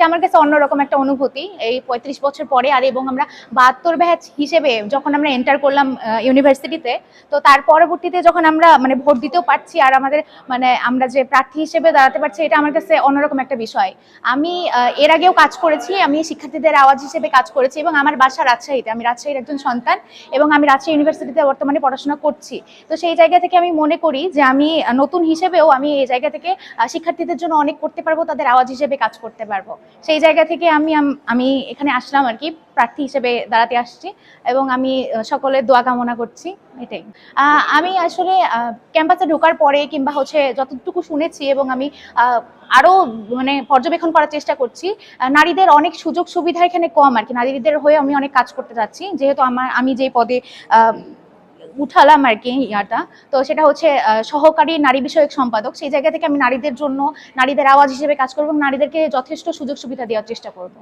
এটা আমার কাছে অন্যরকম একটা অনুভূতি এই পঁয়ত্রিশ বছর পরে, আর এবং আমরা বাহাত্তর ব্যাচ হিসেবে যখন আমরা এন্টার করলাম ইউনিভার্সিটিতে তো তার পরবর্তীতে যখন আমরা মানে ভোট দিতেও পারছি আর আমাদের মানে আমরা যে প্রার্থী হিসেবে দাঁড়াতে পারছি, এটা আমার কাছে অন্যরকম একটা বিষয়। আমি এর আগেও কাজ করেছি, আমি শিক্ষার্থীদের আওয়াজ হিসেবে কাজ করেছি এবং আমার বাসা রাজশাহীতে, আমি রাজশাহীর একজন সন্তান এবং আমি রাজশাহী ইউনিভার্সিটিতে বর্তমানে পড়াশোনা করছি। তো সেই জায়গা থেকে আমি মনে করি যে আমি নতুন হিসেবেও আমি এই জায়গা থেকে শিক্ষার্থীদের জন্য অনেক করতে পারব, তাদের আওয়াজ হিসেবে কাজ করতে পারব। সেই জায়গা থেকে আমি আমি এখানে আসলাম আর কি, প্রার্থী হিসেবে দাঁড়াতে আসছি এবং আমি সকলের দোয়া কামনা করছি, এটাই। আমি আসলে ক্যাম্পাসে ঢোকার পরে কিংবা হচ্ছে যতটুকু শুনেছি এবং আমি আরও মানে পর্যবেক্ষণ করার চেষ্টা করছি নারীদের অনেক সুযোগ সুবিধা এখানে কম আর কি। নারীদের হয়ে আমি অনেক কাজ করতে যাচ্ছি। যেহেতু আমার, আমি যে পদে উঠালাম আর কি ইয়াটা। তো সেটা হচ্ছে সহকারী নারী বিষয়ক সম্পাদক। সেই জায়গা থেকে আমি নারীদের জন্য, নারীদের আওয়াজ হিসেবে কাজ করব নারীদেরকে যথেষ্ট সুযোগ সুবিধা দেওয়ার চেষ্টা করব।